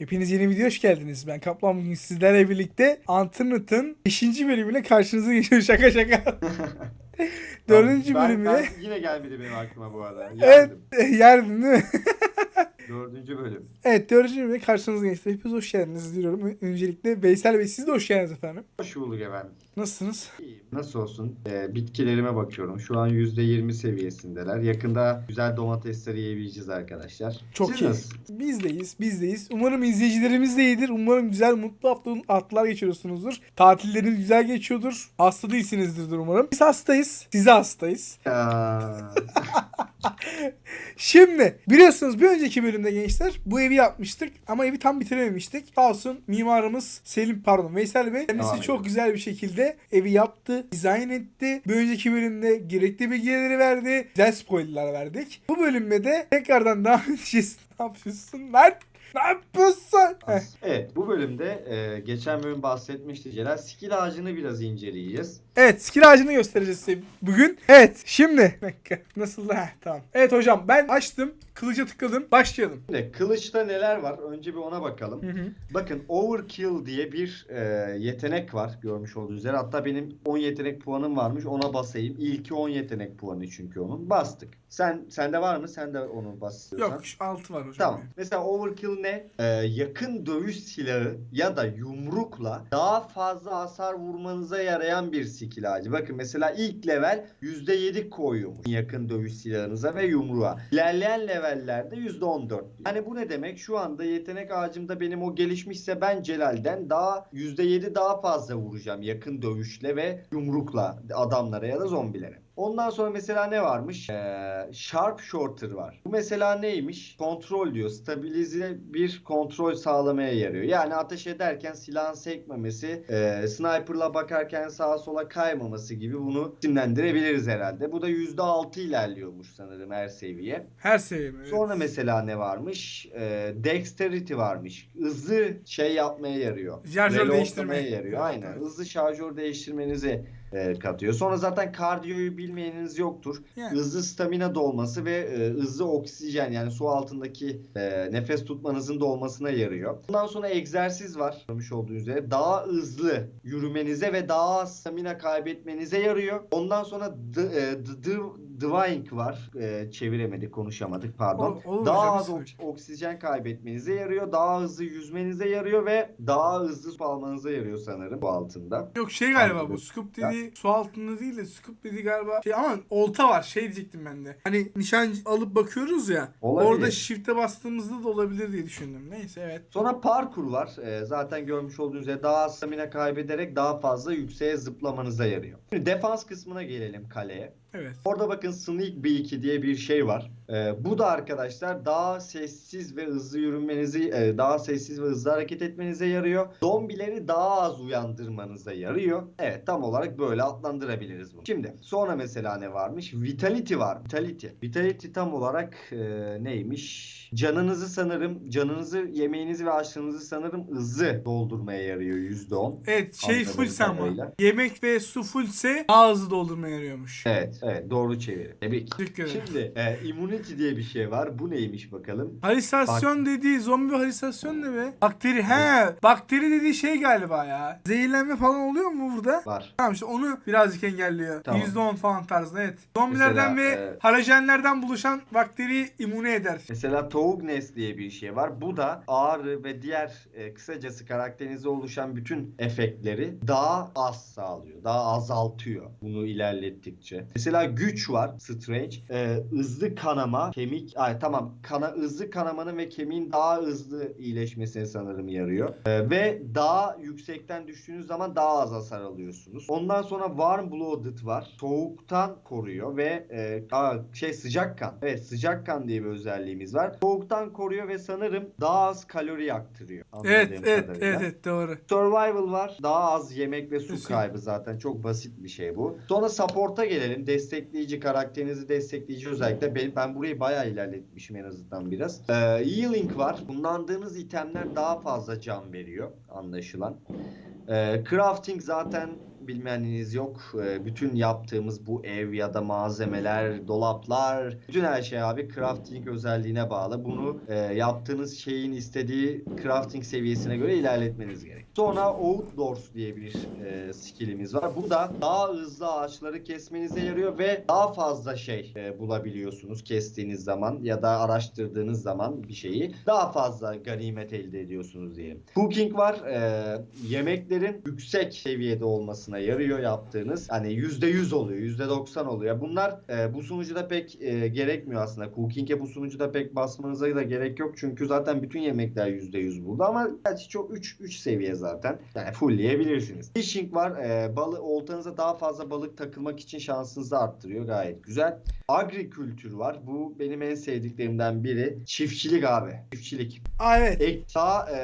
Hepiniz yeni video hoş geldiniz. Ben Kaplan bugün sizlerle birlikte Anternet'ın 5. bölümüyle karşınıza geçiyorum. Şaka şaka. Dördüncü Ben- bölümüne. ben yine gelmedi benim aklıma bu arada. Evet. Geldim. Yerdin değil mi? Dördüncü bölüm. evet dördüncü bölümüne karşınıza geçti. Hepiniz hoş geldiniz diyorum. Öncelikle Veysel Bey siz de hoş geldiniz efendim. Hoş bulduk efendim. Nasılsınız? İyiyim. Nasıl olsun? Ee, bitkilerime bakıyorum. Şu an %20 seviyesindeler. Yakında güzel domatesleri yiyebileceğiz arkadaşlar. Çok Siz iyi. nasılsınız? Bizdeyiz, bizdeyiz. Umarım izleyicilerimiz de iyidir. Umarım güzel, mutlu hafta haftalar geçiriyorsunuzdur. Tatilleriniz güzel geçiyordur. Hasta değilsinizdir umarım. Biz hastayız. Size hastayız. Ya. Şimdi biliyorsunuz bir önceki bölümde gençler bu evi yapmıştık ama evi tam bitirememiştik. Sağ olsun mimarımız Selim pardon Veysel Bey kendisi Aynen. çok güzel bir şekilde evi yaptı, dizayn etti. Bir önceki bölümde gerekli bilgileri verdi. Güzel spoilerlar verdik. Bu bölümde de tekrardan devam edeceğiz. Ne yapıyorsun lan? Ne yapıyorsun? Evet bu bölümde e, geçen bölüm bahsetmişti Celal. Skill ağacını biraz inceleyeceğiz. Evet skill ağacını göstereceğiz size bugün. Evet şimdi. Nasıl da? Tamam. Evet hocam ben açtım. Kılıca tıkladım. Başlayalım. Şimdi kılıçta neler var? Önce bir ona bakalım. Hı hı. Bakın Overkill diye bir e, yetenek var görmüş olduğunuz üzere. Hatta benim 10 yetenek puanım varmış. Ona basayım. İlki 10 yetenek puanı çünkü onun. Bastık. Sen sende var mı? Sen de onu bas istiyorsan. Yok şu altı var hocam. Tamam. Mesela Overkill ne? Ee, yakın dövüş silahı ya da yumrukla daha fazla hasar vurmanıza yarayan bir skill ağacı. Bakın mesela ilk level %7 koyuyormuş yakın dövüş silahınıza ve yumruğa. İlerleyen levellerde %14. Yani bu ne demek? Şu anda yetenek ağacımda benim o gelişmişse ben Celal'den daha %7 daha fazla vuracağım yakın dövüşle ve yumrukla adamlara ya da zombilere. Ondan sonra mesela ne varmış? Ee, Sharp Shorter var. Bu mesela neymiş? Kontrol diyor. Stabilize bir kontrol sağlamaya yarıyor. Yani ateş ederken silahın sekmemesi, e, sniperla bakarken sağa sola kaymaması gibi bunu isimlendirebiliriz herhalde. Bu da %6 ilerliyormuş sanırım her seviye. Her seviyem. Evet. Sonra mesela ne varmış? Ee, dexterity varmış. Hızlı şey yapmaya yarıyor. Şarjör değiştirmeye. yarıyor. Evet, Aynen. evet. Hızlı şarjör değiştirmenizi e, katıyor. Sonra zaten kardiyoyu bilmeyeniniz yoktur. Yani. Hızlı stamina dolması ve e, hızlı oksijen yani su altındaki e, nefes tutmanızın dolmasına yarıyor. Bundan sonra egzersiz var. Görmüş olduğunuz üzere daha hızlı yürümenize ve daha stamina kaybetmenize yarıyor. Ondan sonra d- e, d- d- Dwing var. E, çeviremedik, konuşamadık pardon. Ol- daha az oksijen kaybetmenize yarıyor. Daha hızlı yüzmenize yarıyor ve daha hızlı su almanıza yarıyor sanırım bu altında. Yok şey galiba bu. Anladım. Scoop dediği su altında değil de scoop dediği galiba şey ama olta var şey diyecektim ben de. Hani nişan alıp bakıyoruz ya. Olabilir. Orada shift'e bastığımızda da olabilir diye düşündüm. Neyse evet. Sonra parkur var. Ee, zaten görmüş olduğunuz üzere daha az stamina kaybederek daha fazla yükseğe zıplamanıza yarıyor. Şimdi defans kısmına gelelim kaleye. Evet. Orada bakın Sneak B2 diye bir şey var. Ee, bu da arkadaşlar daha sessiz ve hızlı yürümenizi, e, daha sessiz ve hızlı hareket etmenize yarıyor. Zombileri daha az uyandırmanıza yarıyor. Evet tam olarak böyle adlandırabiliriz bunu. Şimdi sonra mesela ne varmış? Vitality var. Vitality. Vitality tam olarak e, neymiş? Canınızı sanırım, canınızı, yemeğinizi ve açlığınızı sanırım hızlı doldurmaya yarıyor %10. Evet şey Anladığım full ama. Yemek ve su fullse daha hızlı doldurmaya yarıyormuş. Evet, evet doğru çeviri. Tebrik. Teşekkür ederim. Şimdi e, immunity diye bir şey var. Bu neymiş bakalım? Halüsinasyon dediği zombi halüsinasyon ne be? Bakteri he. Bakteri dediği şey galiba ya. Zehirlenme falan oluyor mu burada? Var. Tamam işte onu birazcık engelliyor. Tamam. %10 falan tarzında evet. Zombilerden Mesela, ve e, halojenlerden buluşan bakteriyi imune eder. Mesela Tougnes diye bir şey var. Bu da ağrı ve diğer e, kısacası karakterinizde oluşan bütün efektleri daha az sağlıyor. Daha azaltıyor bunu ilerlettikçe. Mesela güç var Strange. E, hızlı kanama, kemik... Ay, tamam kana, hızlı kanamanın ve kemiğin daha hızlı iyileşmesine sanırım yarıyor. E, ve daha yüksekten düştüğünüz zaman daha az hasar alıyorsunuz. Ondan sonra Warm Blooded var. Soğuktan koruyor ve e, aa, şey sıcak kan. Evet sıcak kan diye bir özelliğimiz var. Soğuktan koruyor ve sanırım daha az kalori yaktırıyor. Evet evet kadarıyla. evet evet doğru. Survival var. Daha az yemek ve su Kesin. kaybı zaten. Çok basit bir şey bu. Sonra support'a gelelim. Destekleyici, karakterinizi destekleyici özellikle. Ben, ben burayı bayağı ilerletmişim en azından biraz. Ee, healing var. Kullandığınız itemler daha fazla can veriyor anlaşılan. Ee, crafting zaten bilmeyeniniz yok. Ee, bütün yaptığımız bu ev ya da malzemeler, dolaplar, bütün her şey abi crafting özelliğine bağlı. Bunu e, yaptığınız şeyin istediği crafting seviyesine göre ilerletmeniz gerek. Sonra outdoors diye bir e, skillimiz var. Bu da daha hızlı ağaçları kesmenize yarıyor ve daha fazla şey e, bulabiliyorsunuz kestiğiniz zaman ya da araştırdığınız zaman bir şeyi daha fazla ganimet elde ediyorsunuz diyelim. Cooking var. Yemeklerin yüksek seviyede olmasına yarıyor yaptığınız. Hani %100 oluyor, %90 oluyor. Bunlar e, bu sunucuda pek e, gerekmiyor aslında. Cooking'e bu sunucuda pek basmanıza da gerek yok. Çünkü zaten bütün yemekler %100 burada ama gerçi çok 3 3 seviye zaten. Yani fullleyebilirsiniz. Fishing var. E, balı oltanıza daha fazla balık takılmak için şansınızı arttırıyor. Gayet güzel. Agrikültür var. Bu benim en sevdiklerimden biri. Çiftçilik abi. Çiftçilik. Aa evet. Ek, daha e,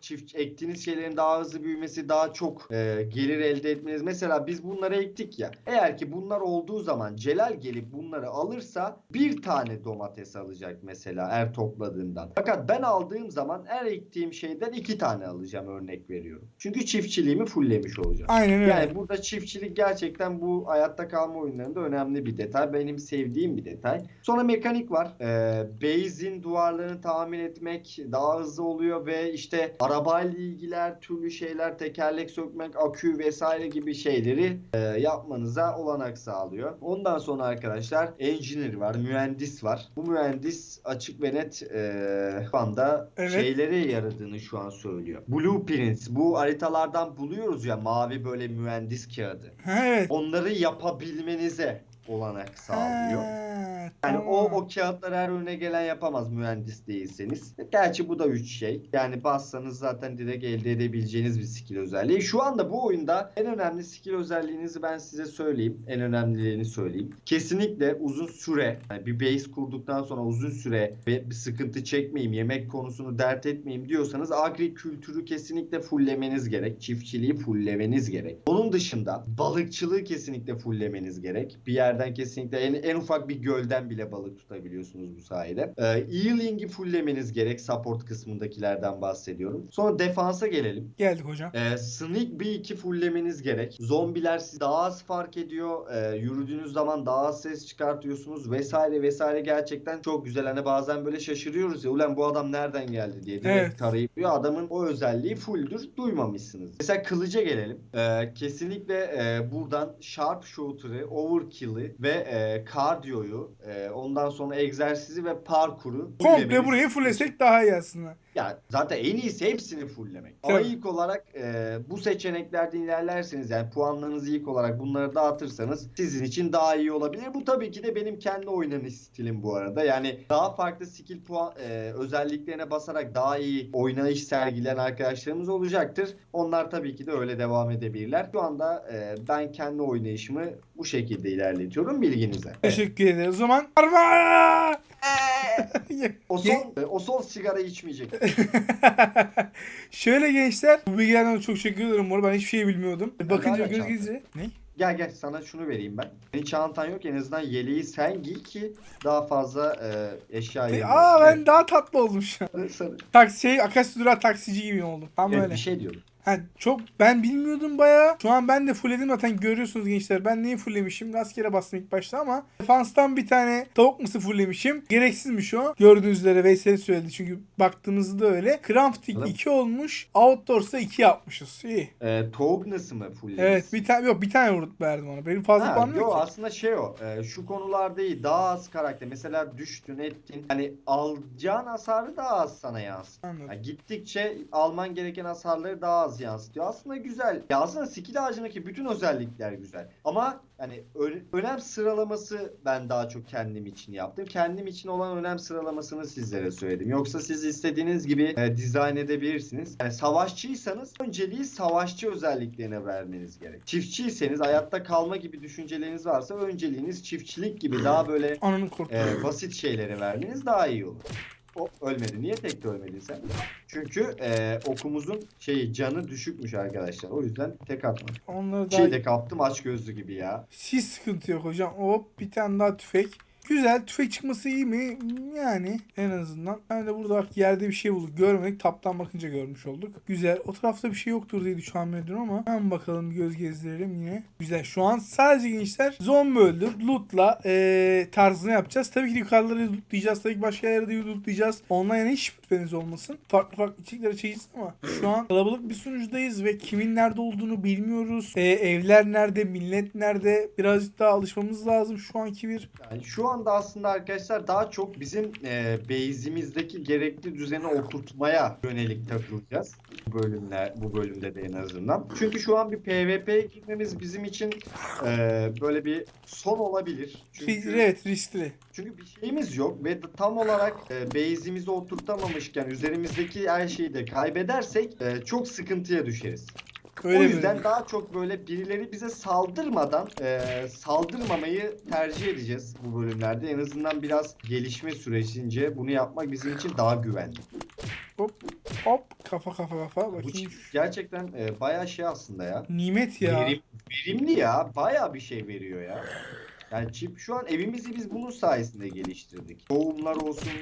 çift ektiğiniz şeylerin daha hızlı büyümesi, daha çok e, gelir elde etmeniz. Mesela biz bunları ektik ya. Eğer ki bunlar olduğu zaman Celal gelip bunları alırsa bir tane domates alacak mesela er topladığından. Fakat ben aldığım zaman er ektiğim şeyden iki tane alacağım örnek veriyorum. Çünkü çiftçiliğimi fulllemiş olacağım. Aynen öyle. Yani burada çiftçilik gerçekten bu hayatta kalma oyunlarında önemli bir detay. Benim sevdiğim bir detay. Sonra mekanik var. Ee, base'in duvarlarını tahmin etmek daha hızlı oluyor ve işte arabayla ilgiler, türlü şeyler, tekerlek sökmek, akü vesaire gibi şeyleri e, yapmanıza olanak sağlıyor. Ondan sonra arkadaşlar engineer var, mühendis var. Bu mühendis açık ve net e, şu anda Evet. şeylere yaradığını şu an söylüyor. Blueprints bu haritalardan buluyoruz ya mavi böyle mühendis kağıdı. Evet. Onları yapabilmenize olanak sağlıyor. Ha, Yani o tamam. o kağıtları her önüne gelen yapamaz mühendis değilseniz. Gerçi bu da üç şey. Yani bassanız zaten direkt elde edebileceğiniz bir skill özelliği. Şu anda bu oyunda en önemli skill özelliğinizi ben size söyleyeyim. En önemlilerini söyleyeyim. Kesinlikle uzun süre yani bir base kurduktan sonra uzun süre ve bir sıkıntı çekmeyeyim, yemek konusunu dert etmeyeyim diyorsanız agri kültürü kesinlikle fulllemeniz gerek. Çiftçiliği fulllemeniz gerek. Onun dışında balıkçılığı kesinlikle fulllemeniz gerek. Bir yerden kesinlikle en, en ufak bir gölden bile balık tutabiliyorsunuz bu sayede. Ee, Healing'i fulllemeniz gerek. Support kısmındakilerden bahsediyorum. Sonra defansa gelelim. Geldik hocam. Ee, Sneak B2 fulllemeniz gerek. Zombiler sizi daha az fark ediyor. Ee, yürüdüğünüz zaman daha az ses çıkartıyorsunuz vesaire vesaire gerçekten çok güzel. Hani bazen böyle şaşırıyoruz ya ulan bu adam nereden geldi diye direkt Evet. tarayıp diyor. Adamın o özelliği fulldür. Duymamışsınız. Mesela kılıca gelelim. Ee, kesinlikle e, buradan sharpshooter'ı, overkill'i ve e, kardiyoyu, e, ondan sonra egzersizi ve parkuru Komple burayı fullesek daha iyi aslında. ya zaten en iyisi hepsini fulllemek. Tabii. Ama ilk olarak e, bu seçeneklerden ilerlerseniz yani puanlarınızı ilk olarak bunları dağıtırsanız sizin için daha iyi olabilir. Bu tabii ki de benim kendi oynanış stilim bu arada. Yani daha farklı skill puan e, özelliklerine basarak daha iyi oynayış sergileyen arkadaşlarımız olacaktır. Onlar tabii ki de öyle devam edebilirler. Şu anda e, ben kendi oynayışımı bu şekilde ilerletiyorum bilginize. Teşekkür ederiz. Zaman Arma! O son, e, o son sigara içmeyecek. Şöyle gençler, bu bilgilerden çok teşekkür ederim. Bu arada Ben hiçbir şey bilmiyordum. Bakınca göz gezince. Ne? Gel gel sana şunu vereyim ben. Senin çantan yok en azından yeleği sen giy ki daha fazla e, eşya E, Aa ben daha tatlı oldum şu an. Evet, sarı. Taksi, şey, Akasya Durağı taksici gibi oldum. Tam Evet, öyle. bir şey diyorum. Ha, çok ben bilmiyordum bayağı. Şu an ben de fullledim zaten görüyorsunuz gençler. Ben neyi fulllemişim? Rastgele bastım ilk başta ama defanstan bir tane tavuk mısı fulllemişim. Gereksizmiş o. Gördüğünüz üzere Veysel söyledi çünkü baktığımızda öyle. Crafting Anladım. 2 olmuş. Outdoors'ta 2 yapmışız. İyi. E, Tognus'ı mı full Evet bir tane yok bir tane vurduk verdim ona. Benim fazla puanım yo, yok ki. aslında şey o. e, şu konularda iyi. Daha az karakter. Mesela düştün ettin. Hani alacağın hasarı daha az sana yansıtıyor. Anladım. Yani gittikçe alman gereken hasarları daha az yansıtıyor. Aslında güzel. Ya aslında skill ağacındaki bütün özellikler güzel. Ama yani önem sıralaması ben daha çok kendim için yaptım. Kendim için olan önem sıralamasını sizlere söyledim. Yoksa siz istediğiniz gibi e, dizayn edebilirsiniz. Yani savaşçıysanız önceliği savaşçı özelliklerine vermeniz gerek. Çiftçiyseniz hayatta kalma gibi düşünceleriniz varsa önceliğiniz çiftçilik gibi daha böyle e, basit şeylere vermeniz daha iyi olur. Hop ölmedi. Niye tek de ölmedin sen? Çünkü e, okumuzun şeyi canı düşükmüş arkadaşlar. O yüzden tek atmadım. Onları daha Şey de kaptım aç gözlü gibi ya. hiç sıkıntı yok hocam. Hop bir tane daha tüfek. Güzel. Tüfek çıkması iyi mi? Yani en azından. Ben de burada bak yerde bir şey bulduk. Görmedik. Taptan bakınca görmüş olduk. Güzel. O tarafta bir şey yoktur diye ediyorum ama hemen bakalım göz gezdirelim yine. Güzel. Şu an sadece gençler zombi öldür. Loot'la eee tarzını yapacağız. Tabii ki yukarıları lootlayacağız. Tabii ki başka yerlerde lootlayacağız. Ondan yana hiç şüpheniz olmasın. Farklı farklı içerikler çekeceğiz ama şu an kalabalık bir sunucudayız ve kimin nerede olduğunu bilmiyoruz. Eee, evler nerede, millet nerede? Birazcık daha alışmamız lazım şu anki bir Yani şu anda aslında arkadaşlar daha çok bizim e, base'imizdeki gerekli düzeni oturtmaya yönelik takılacağız. Bu bölümler, bu bölümde de en azından. Çünkü şu an bir PvP'ye girmemiz bizim için e, böyle bir son olabilir. Çünkü evet riskli. Çünkü bir şeyimiz yok ve tam olarak e, base'imizi oturtamamışken üzerimizdeki her şeyi de kaybedersek e, çok sıkıntıya düşeriz. Öyle o yüzden böyle. daha çok böyle birileri bize saldırmadan e, saldırmamayı tercih edeceğiz bu bölümlerde. En azından biraz gelişme sürecince bunu yapmak bizim için daha güvenli. Hop kafa kafa kafa Bu bakayım. çip gerçekten e, bayağı şey aslında ya. Nimet ya. Verim- verimli ya. Bayağı bir şey veriyor ya. Yani çip şu an evimizi biz bunun sayesinde geliştirdik. Tohumlar olsun,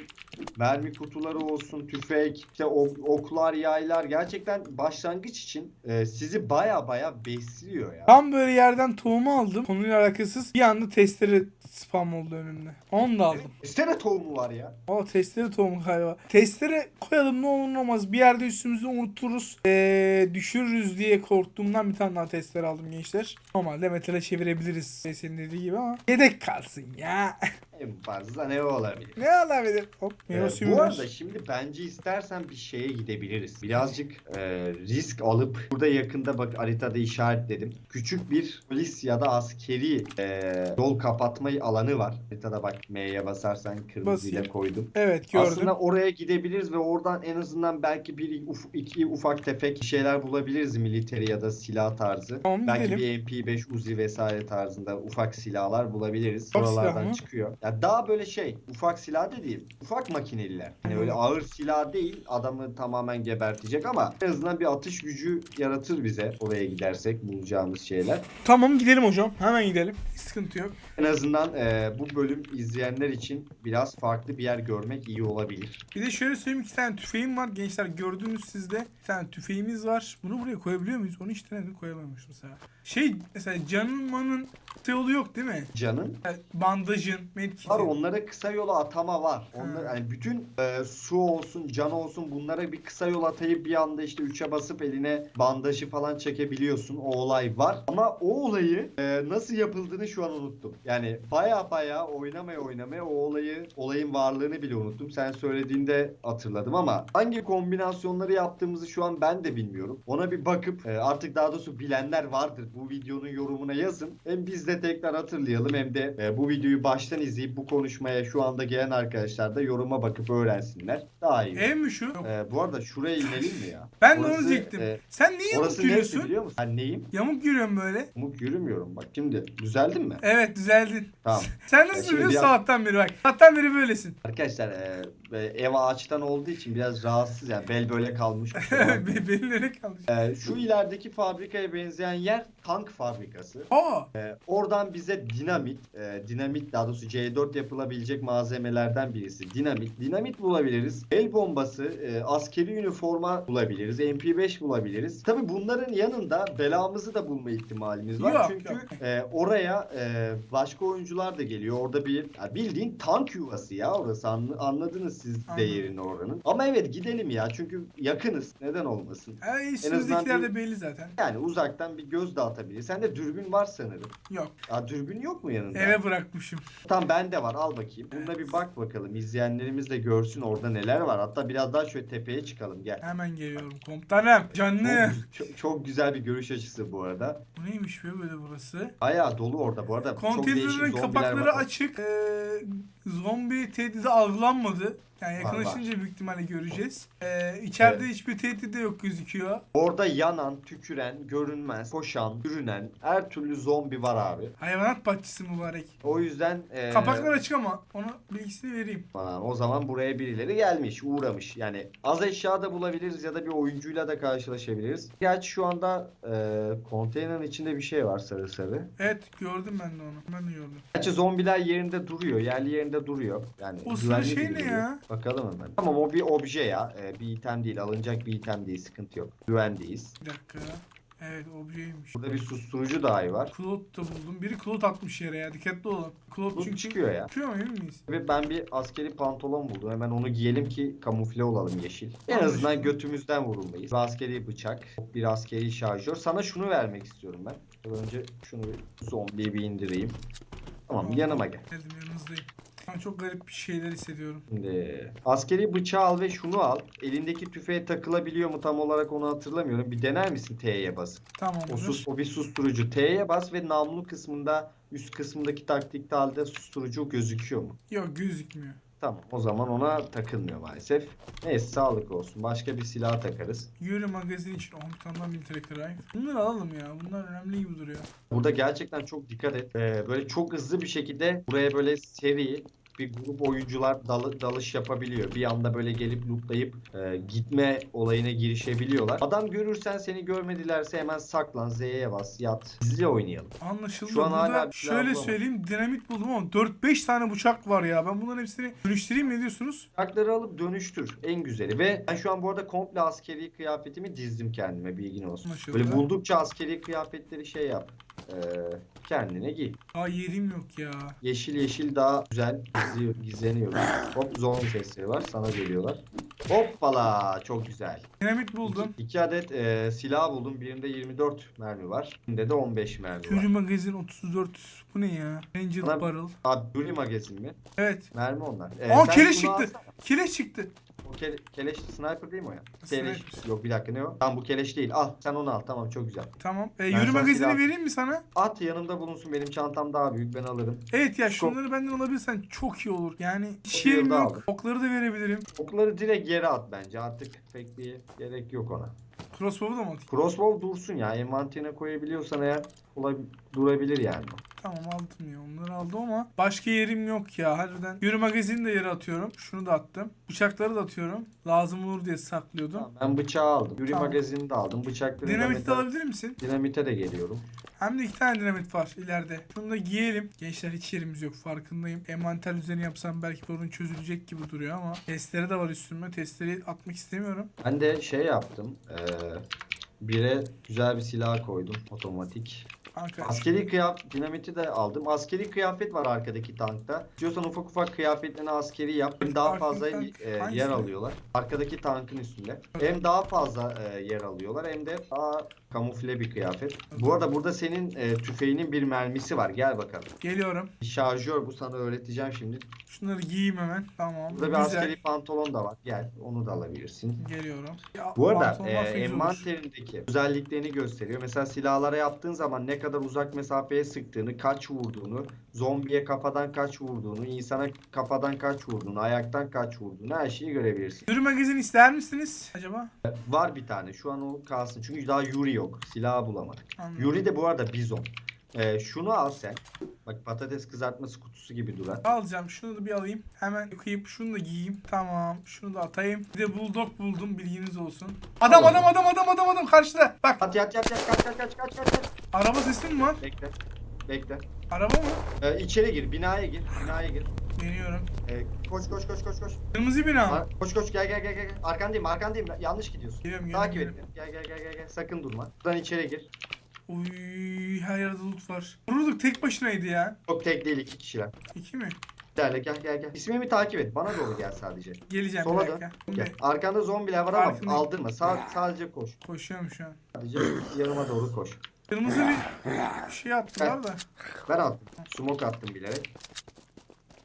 mermi kutuları olsun, tüfek, işte ok- oklar, yaylar gerçekten başlangıç için e, sizi baya baya besliyor ya. Tam böyle yerden tohumu aldım. Konuyla alakasız. Bir anda testere spam oldu önümde. Onu da aldım. Üstene tohumu var ya. Aa testere tohumu galiba. Testere koyalım ne olur ne olmaz. Bir yerde üstümüzde unuturuz. Ee, düşürürüz diye korktuğumdan bir tane daha testere aldım gençler. Normalde metale çevirebiliriz. Senin dediği gibi ama. Yedek kalsın ya. En fazla ne olabilir? ne olabilir? Hop. Ee, bu arada şimdi bence istersen bir şeye gidebiliriz. Birazcık e, risk alıp burada yakında bak haritada işaretledim. Küçük bir polis ya da askeri e, yol kapatma alanı var. Haritada bak M'ye basarsan kırmızıyla Basayım. koydum. Evet gördüm. Aslında oraya gidebiliriz ve oradan en azından belki bir uf- iki ufak tefek şeyler bulabiliriz militeri ya da silah tarzı. Tamam, belki gidelim. bir MP5 Uzi vesaire tarzında ufak silahlar bulabiliriz. Ufak silah Oralardan mı? çıkıyor. Ya daha böyle şey ufak silah da değil. Ufak makineliler. Hani öyle ağır silah değil. Adamı tamamen gebertecek ama en azından bir atış gücü yaratır bize oraya gidersek bulacağımız şeyler. Tamam gidelim hocam. Hemen gidelim. Hiç sıkıntı yok. En azından e, bu bölüm izleyenler için biraz farklı bir yer görmek iyi olabilir. Bir de şöyle söyleyeyim iki tane tüfeğim var. Gençler gördüğünüz sizde bir tane tüfeğimiz var. Bunu buraya koyabiliyor muyuz? Onu hiç denedim koyamamış mesela. Şey mesela canın manın yolu yok değil mi? Canın Yani bandajın, Var medkitin. onlara kısa yol atama var. Onlar yani bütün e, su olsun, can olsun bunlara bir kısa yol atayıp bir anda işte 3'e basıp eline bandajı falan çekebiliyorsun. O olay var. Ama o olayı e, nasıl yapıldığını şu an unuttum. Yani baya baya oynamaya oynamaya o olayı olayın varlığını bile unuttum. Sen söylediğinde hatırladım ama hangi kombinasyonları yaptığımızı şu an ben de bilmiyorum. Ona bir bakıp e, artık daha doğrusu bilenler vardır. Bu videonun yorumuna yazın. Hem biz de tekrar hatırlayalım hem de e, bu videoyu baştan izleyip bu konuşmaya şu anda gelen arkadaşlar da yoruma bakıp öğrensinler. Daha iyi. Ev mi şu? Yok. E, bu arada şuraya inelim mi ya? Ben de onu Orası, diyecektim. e, Sen niye yamuk orası yürüyorsun? biliyor musun? Ben neyim? Yamuk yürüyorsun böyle. Umut yürümüyorum bak. Şimdi düzeldin mi? Evet düzeldin. Tamam. Sen nasıl yürüyorsun biraz- sabahtan beri bak. Sabahtan beri böylesin. Arkadaşlar e, e, ev ağaçtan olduğu için biraz rahatsız yani bel böyle kalmış. kusura bakmayın. Be- Benim nereye kalmış? E, şu ilerideki fabrikaya benzeyen yer tank fabrikası. Aa Ee, oradan bize dinamit, e, dinamit daha doğrusu C4 yapılabilecek malzemelerden birisi. Dinamit, dinamit bulabiliriz. El bombası, e, askeri üniforma bulabiliriz. MP5 bulabiliriz. Tabi bunların yanında belamızı da bulma ihtimalimiz var. Yok, Çünkü yok. e, oraya e, başka oyuncular da geliyor. Orada bir ya bildiğin tank yuvası ya orası. Anla- anladınız siz Anladım. değerini oranın. Ama evet gidelim ya çünkü yakınız. Neden olmasın? Ay, azından üstümüzdekiler bir- de belli zaten. Yani uzaktan bir göz dağıtabilir. Sende dürbün var sanırım. Yok. Aa, dürbün yok mu yanında? Eve bırakmışım. Tam bende var al bakayım. Bununla bir bak bakalım. İzleyenlerimiz de görsün orada neler var. Hatta biraz daha şöyle tepeye çıkalım gel. Hemen geliyorum komutanım. Canlı. Çok, çok, çok güzel bir görüş açısı bu arada. Bu neymiş be böyle burası? Bayağı dolu orada bu arada. Zombiler kapakları var. açık. Ee, zombi tehdidi algılanmadı. Yani Var, yakınlaşınca büyük ihtimalle göreceğiz. Ee, içeride Evet. hiçbir tehdit de yok gözüküyor. Orada yanan, tüküren, görünmez, koşan, yürünen her türlü zombi var abi. Hayvanat bahçesi mübarek. O yüzden e, Kapaklar açık ama onu bilgisini vereyim. Tamam, o zaman buraya birileri gelmiş, uğramış. Yani az eşya da bulabiliriz ya da bir oyuncuyla da karşılaşabiliriz. Gerçi şu anda e, konteynerin içinde bir şey var sarı sarı. Evet gördüm ben de onu. Ben de gördüm. Gerçi zombiler yerinde duruyor, yerli yerinde duruyor. Yani O sarı güvenli şey gibi ne duruyor. ya? Bakalım hemen. Tamam o bir obje ya. E, bir item değil, alınacak bir item değil, sıkıntı yok. Güvendeyiz. Bir dakika. Evet objeymiş. Burada bir susturucu dahi var. Klot da buldum. Biri klot atmış yere ya. Dikkatli olun. Klot Bu çünkü çıkıyor ya. Çıkıyor mu emin miyiz? Ve ben bir askeri pantolon buldum. Hemen onu giyelim ki kamufle olalım yeşil. En Anlaşıldı. azından götümüzden vurulmayız. Bir askeri bıçak, bir askeri şarjör. Sana şunu vermek istiyorum ben. Önce şunu bir zombiye bir indireyim. Tamam yanıma gel. Geldim yanınızdayım. Ben çok garip bir şeyler hissediyorum. Şimdi askeri bıçağı al ve şunu al. Elindeki tüfeğe takılabiliyor mu tam olarak onu hatırlamıyorum. Bir dener misin T'ye basıp? Tamamdır. O, sus, o bir susturucu. T'ye bas ve namlu kısmında üst kısmındaki taktikte halde susturucu gözüküyor mu? Yok gözükmüyor. Tamam o zaman ona takılmıyor maalesef. Neyse sağlık olsun. Başka bir silah takarız. Yürü magazin için 10 tane daha military drive. Bunları alalım ya. Bunlar önemli gibi duruyor. Burada gerçekten çok dikkat et. Ee, böyle çok hızlı bir şekilde buraya böyle seri bir grup oyuncular dalı- dalış yapabiliyor. Bir anda böyle gelip lootlayıp e, gitme olayına girişebiliyorlar. Adam görürsen seni görmedilerse hemen saklan, Z'ye bas, yat. Bizle oynayalım. Anlaşıldı. Şu an Burada hala şöyle söyleyeyim dinamit buldum ama 4-5 tane bıçak var ya. Ben bunların hepsini dönüştüreyim ne diyorsunuz? Hakları alıp dönüştür. En güzeli. Ve ben şu an bu arada komple askeri kıyafetimi dizdim kendime bilgin olsun. Anlaşıldı. Böyle buldukça askeri kıyafetleri şey yap. Ee, kendine giy. Aa yerim yok ya. Yeşil yeşil daha güzel gizli, gizleniyoruz. Hop zombi sesleri var sana geliyorlar. Hoppala çok güzel. Dinamit buldum. İki, iki adet e, silah buldum. Birinde 24 mermi var. Birinde de 15 mermi var. Yürü magazin 34. Bu ne ya? Ranger Bana- barrel. Abi Yuri magazin mi? Evet. Mermi onlar. E, Aa şunu çıktı. alsana. Çıktı. O kele- keleş sniper değil mi o ya? Sniper. Keleş. Yok bir dakika ne o? Tamam bu keleş değil. Al sen onu al. Tamam çok güzel. Tamam. E, Ben yürü sana magazini silah- vereyim mi sana? At yanımda bulunsun. Benim çantam daha büyük. Ben alırım. Evet ya şunları benden alabilirsen çok iyi olur. Yani hiç yerim yok. abi. Okları da verebilirim. Okları direkt yere at bence. Artık pek bir gerek yok ona. Crossbow'u da mı atayım? Crossbow dursun ya. Envanterine koyabiliyorsan eğer olab- durabilir yani. Tamam aldım ya onları aldım ama başka yerim yok ya harbiden. Yürü magazini de yere atıyorum. Şunu da attım. Bıçakları da atıyorum. Lazım olur diye saklıyordum. Tamam, ben bıçağı aldım. Yuri Tamam. magazini de aldım. Bıçakları Dinamit de alabilir misin? Dinamite de geliyorum. Hem de iki tane dinamit var ileride. Şunu da giyelim. Gençler hiç yerimiz yok farkındayım. Envanter düzeni yapsam belki sorun çözülecek gibi duruyor ama testleri de var üstüme. Testleri atmak istemiyorum. Ben de şey yaptım. Ee, bire güzel bir silah koydum. Otomatik. Kanka. Askeri kıyafet, dinamiti de aldım. Askeri kıyafet var arkadaki tankta. İstiyorsan ufak ufak kıyafetlerini askeri yap. Hem daha fazla e, yer alıyorlar. Arkadaki tankın üstünde. Hem daha fazla e, yer alıyorlar hem de daha kamufle bir kıyafet. Bu arada burada senin e, tüfeğinin bir mermisi var. Gel bakalım. Geliyorum. Şarjör bu sana öğreteceğim şimdi. Şunları giyeyim hemen. Tamam. Burada bir Güzel. askeri pantolon da var. Gel onu da alabilirsin. Geliyorum. Ya, Bu arada e, olur. envanterindeki özelliklerini gösteriyor. Mesela silahlara yaptığın zaman ne kadar uzak mesafeye sıktığını, kaç vurduğunu, zombiye kafadan kaç vurduğunu, insana kafadan kaç vurduğunu, ayaktan kaç vurduğunu her şeyi görebilirsin. Yürü magazin ister misiniz acaba? Var bir tane şu an o kalsın çünkü daha Yuri yok. Silahı bulamadık. Anladım. Yuri de bu arada bizon. E, şunu al sen. Bak patates kızartması kutusu gibi duran. Alacağım. Şunu da bir alayım. Hemen yıkayıp şunu da giyeyim. Tamam. Şunu da atayım. Bir de bulldog buldum. Bilginiz olsun. Adam adam adam adam adam adam karşıda. Bak At yat yat yat kaç kaç kaç kaç kaç kaç. araba sesi mi var? Bekle. Bekle. Araba mı? E, içeri gir, binaya gir, binaya gir. Deniyorum. E, koş koş koş koş koş. Kırmızı bina mı? Ar- koş koş gel gel gel gel. Arkandayım arkandayım. Yanlış gidiyorsun. Geliyorum geliyorum. Takip et. geliyorum. Gel gel gel gel gel. Sakın durma. Buradan içeri gir. Uy her yerde loot var. Vururduk tek başınaydı ya. Çok tek değil iki kişiler. İki mi? Gel gel gel gel. İsmimi takip et. Bana doğru gel sadece. Geleceğim Sola bir dön. dakika. Gel. Şimdi Arkanda zombiler var ama Farkındayım. aldırma. Sa- sadece koş. koşuyorum şu an. Sadece yanıma doğru koş. Kırmızı bir şey attılar da. Ben attım. Smoke attım bilerek.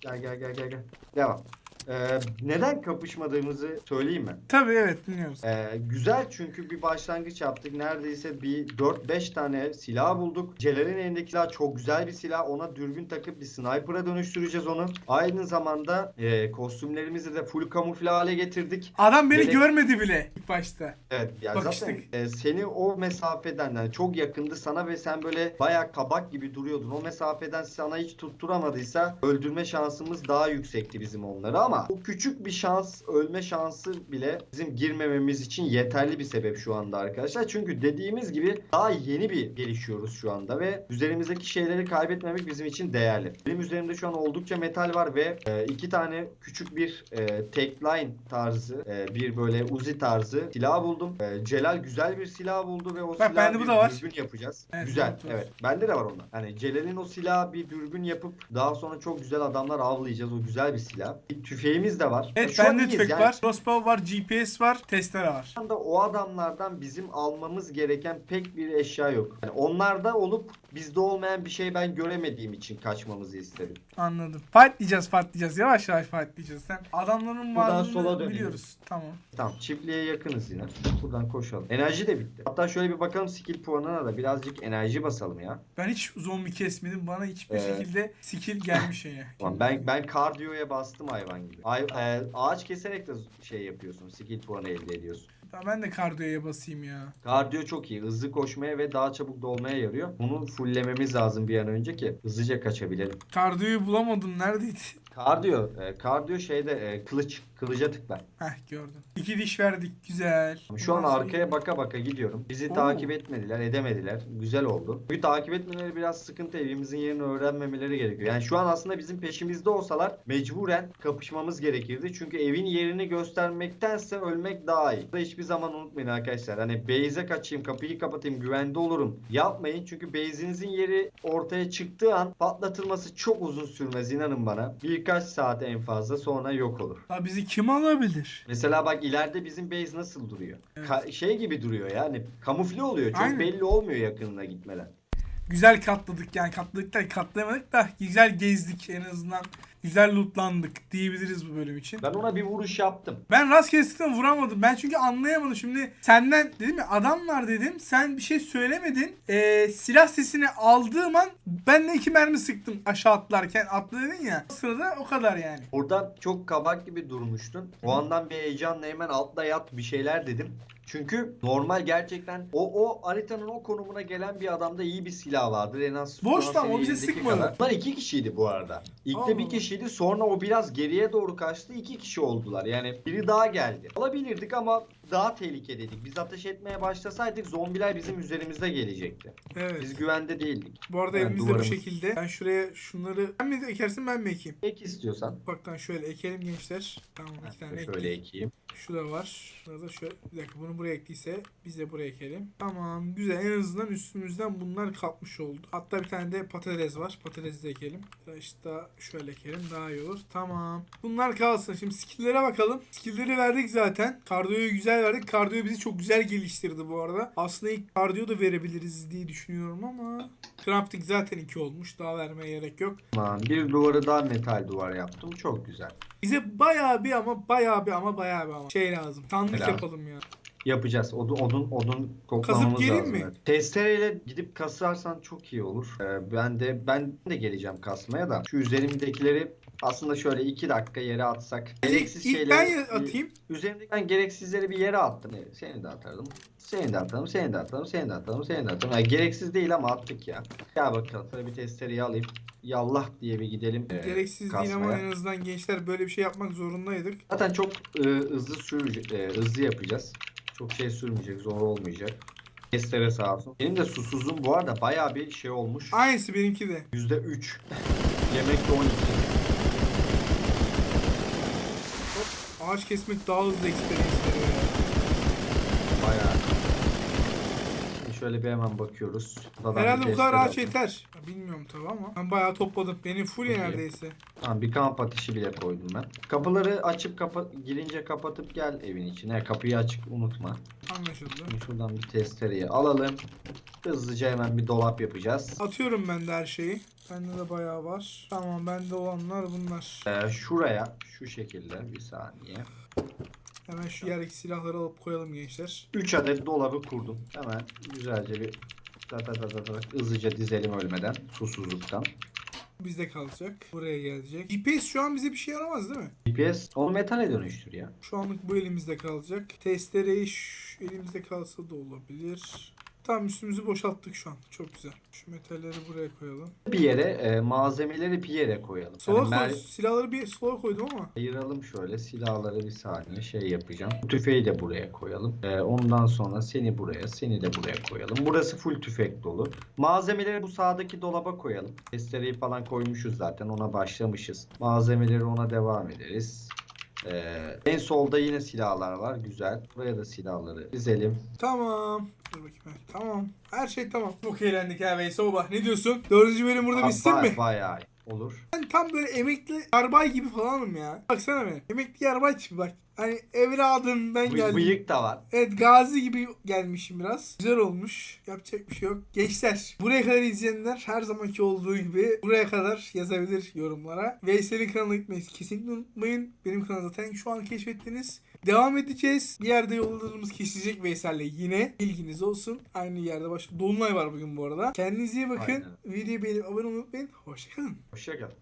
Gel gel gel gel gel. Devam. Ee, neden kapışmadığımızı söyleyeyim mi? Tabii evet dinliyoruz. Ee, güzel çünkü bir başlangıç yaptık. Neredeyse bir 4-5 tane silah bulduk. Celal'in elindeki silah çok güzel bir silah. Ona dürbün takıp bir sniper'a dönüştüreceğiz onu. Aynı zamanda e, kostümlerimizi de full kamufle hale getirdik. Adam beni Gerek- görmedi bile ilk başta. Evet ya Bakıştık. zaten e, seni o mesafeden yani çok yakındı sana ve sen böyle bayağı kabak gibi duruyordun. O mesafeden sana hiç tutturamadıysa öldürme şansımız daha yüksekti bizim onları ama bu küçük bir şans ölme şansı bile bizim girmememiz için yeterli bir sebep şu anda arkadaşlar. Çünkü dediğimiz gibi daha yeni bir gelişiyoruz şu anda ve üzerimizdeki şeyleri kaybetmemek bizim için değerli. Benim üzerimde şu an oldukça metal var ve e, iki tane küçük bir e, tek line tarzı e, bir böyle uzi tarzı silah buldum. E, Celal güzel bir silah buldu ve o Bak, silah bende bu bir da var. dürbün yapacağız. Evet, güzel. evet, Evet. Bende de var onlar. Hani Celal'in o silahı bir dürbün yapıp daha sonra çok güzel adamlar avlayacağız. O güzel bir silah. Bir tüfeğimiz de var. Evet an bende tüfek Yani var, crossbow var, GPS var, testere var. şu anda o adamlardan bizim almamız gereken pek bir eşya yok. Yani onlarda olup bizde olmayan bir şey ben göremediğim için kaçmamızı istedim. Anladım. Fightlayacağız, fightlayacağız. Yavaş yavaş fightlayacağız. Sen adamların Buradan sola varlığını dönüyoruz. biliyoruz. Tamam. Tamam çiftliğe yakınız yine. Buradan koşalım. Enerji de bitti. Hatta şöyle bir bakalım skill puanına da birazcık enerji basalım ya. Ben hiç zombi kesmedim. Bana hiçbir Ee, şekilde skill gelmiş şeye. Tamam, ben ben kardiyoya bastım hayvan gibi. Ay, e, ağaç keserek de şey yapıyorsun. Skill puanı elde ediyorsun. Ya Ben de kardiyoya basayım ya. Kardiyo çok iyi. Hızlı koşmaya ve daha çabuk dolmaya yarıyor. Bunu fulllememiz lazım bir an önce ki hızlıca kaçabilelim. Kardiyoyu bulamadım. Neredeydi? Kardiyo, e, kardiyo şeyde e, kılıç, kılıca tıkla. Heh gördüm. İki diş verdik. Güzel. Şu an arkaya baka baka gidiyorum. Bizi Oo. takip etmediler, edemediler. Güzel oldu. Bu takip etmeleri biraz sıkıntı. Evimizin yerini öğrenmemeleri gerekiyor. Yani şu an aslında bizim peşimizde olsalar mecburen kapışmamız gerekirdi. Çünkü evin yerini göstermektense ölmek daha iyi. Burada hiçbir zaman unutmayın arkadaşlar. Hani base'e kaçayım, kapıyı kapatayım, güvende olurum. Yapmayın çünkü base'inizin yeri ortaya çıktığı an patlatılması çok uzun sürmez inanın bana. Birkaç saat en fazla sonra yok olur. La bizi kim alabilir? Mesela bak ileride bizim base nasıl duruyor? Evet. Ka- şey gibi duruyor yani kamufle oluyor. Çok Aynen. belli olmuyor yakınına gitmeden. Güzel katladık yani katladık da katlayamadık da güzel gezdik en azından. Güzel lootlandık diyebiliriz bu bölüm için. Ben ona bir vuruş yaptım. Ben rastgele sıkıntı vuramadım. Ben çünkü anlayamadım. Şimdi senden dedim ya adam var dedim. Sen bir şey söylemedin. Ee, silah sesini aldığım an ben de iki mermi sıktım aşağı atlarken. Atladın ya. O sırada o kadar yani. Oradan çok kabak gibi durmuştun. O andan bir heyecanla hemen atla yat bir şeyler dedim. Çünkü normal gerçekten o o haritanın o konumuna gelen bir adamda iyi bir silah vardır. En az Boş senin o bize sıkmadı. Bunlar iki kişiydi bu arada. İlk de bir kişiydi sonra o biraz geriye doğru kaçtı. iki kişi oldular. Yani biri daha geldi. Alabilirdik ama daha tehlikedeydik. Biz ateş etmeye başlasaydık zombiler bizim üzerimizde gelecekti. Evet. Biz güvende değildik. Bu arada Evet, elimizde bu şekilde. Ben şuraya şunları... Sen mi ekersin ben mi ekeyim? Ek istiyorsan. Baktan şöyle ekelim gençler. Tamam iki tane Şöyle ektik. ekeyim. Şu da var. Şurada şöyle bir dakika bunu buraya ektiyse biz de buraya ekelim. Tamam güzel en azından üstümüzden bunlar kalkmış oldu. Hatta bir tane de patates var. Patates de ekelim. İşte şöyle ekelim daha iyi olur. Tamam. Bunlar kalsın. Şimdi skill'lere bakalım. Skill'leri verdik zaten. Kardiyoyu güzel verdik. Kardiyo bizi çok güzel geliştirdi bu arada. Aslında ilk kardiyo da verebiliriz diye düşünüyorum ama Crafting zaten 2 olmuş. Daha vermeye gerek yok. Tamam. Bir duvarı daha metal duvar yaptım. Çok güzel. Bize bayağı bir ama bayağı bir ama bayağı bir ama şey lazım. Sandık lazım? yapalım ya. Yapacağız. Odun odun odun toplamamız geleyim lazım. mi? Testereyle gidip kasarsan çok iyi olur. Ee, ben de ben de geleceğim kasmaya da. Şu üzerimdekileri aslında şöyle iki dakika yere atsak. Gereksiz İlk, şeyleri ben atayım. Üzerimdeki ben gereksizleri bir yere attım. Seni de atardım. Seni de atalım, seni de atalım, seni de atalım, seni de atalım. Yani gereksiz değil ama attık ya. Gel bakalım. Şöyle bir testereyi alayım. Yallah diye bir gidelim. ee, Gereksiz değil ama kasmaya. en azından gençler böyle bir şey yapmak zorundaydık. Zaten çok e, hızlı sür e, hızlı yapacağız. Çok şey sürmeyecek, zor olmayacak. Testere sağ olsun. Benim de susuzluğum bu arada bayağı bir şey olmuş. Aynısı benimki de. Yüzde üç. Yemek de 12. Ağaç kesmek daha hızlı experience veriyor ya. Bayağı. Şöyle bir hemen bakıyoruz. Buradan Herhalde bu kadar ağaç yeter. Bilmiyorum tabi ama. Ben bayağı topladım. Benim full ya neredeyse. Tamam bir kamp ateşi bile koydum ben. Kapıları açıp kapa girince kapatıp gel evin içine. Kapıyı açık unutma. Anlaşıldı. Şimdi şuradan bir testereyi alalım. Hızlıca hemen bir dolap yapacağız. Atıyorum ben de her şeyi. Bende de bayağı var. Tamam bende olanlar bunlar. Ee, şuraya şu şekilde bir saniye. Hemen şu yerdeki silahları alıp koyalım gençler. 3 adet dolabı kurdum. Hemen güzelce bir ta ta ta ta ta hızlıca dizelim ölmeden susuzluktan. Bizde kalacak. Buraya gelecek. GPS şu an bize bir şey yaramaz değil mi? GPS onu metale dönüştür ya. Şu anlık bu elimizde kalacak. Testereyi şu elimizde kalsa da olabilir. Tamam üstümüzü boşalttık şu an. Çok güzel. Şu metalleri buraya koyalım. Bir yere e, malzemeleri bir yere koyalım. Sola Yani koy. mer- Silahları bir sola koydum ama. Ayıralım şöyle silahları bir saniye şey yapacağım. Tüfeği de buraya koyalım. Ee, ondan sonra seni buraya, seni de buraya koyalım. Burası full tüfek dolu. Malzemeleri bu sağdaki dolaba koyalım. Testereyi falan koymuşuz zaten ona başlamışız. Malzemeleri ona devam ederiz. Ee, en solda yine silahlar var. Güzel. Buraya da silahları dizelim. Tamam. Dur bakayım. Tamam. Her şey tamam. Çok eğlendik ha Veysel Baba. Ne diyorsun? Dördüncü bölüm burada Aa, bitsin bay- mi? Bayağı. Olur. Ben tam böyle emekli yarbay gibi falanım ya. Baksana be. Emekli yarbay tipi bak. Hani evladından Bı- geldim. bıyık da var. Evet gazi gibi gelmişim biraz. Güzel olmuş. Yapacak bir şey yok. Gençler buraya kadar izleyenler her zamanki olduğu gibi buraya kadar yazabilir yorumlara. Veysel'in kanalına gitmeyi kesinlikle unutmayın. Benim kanalım zaten şu an keşfettiniz. Devam edeceğiz. Bir yerde yollarımız kesecek Veysel'le yine. İlginiz olsun. Aynı yerde başka. Dolunay var bugün bu arada. Kendinize iyi bakın. Aynen. Videoyu beğenip abone olmayı unutmayın. Hoşçakalın. Hoşçakalın.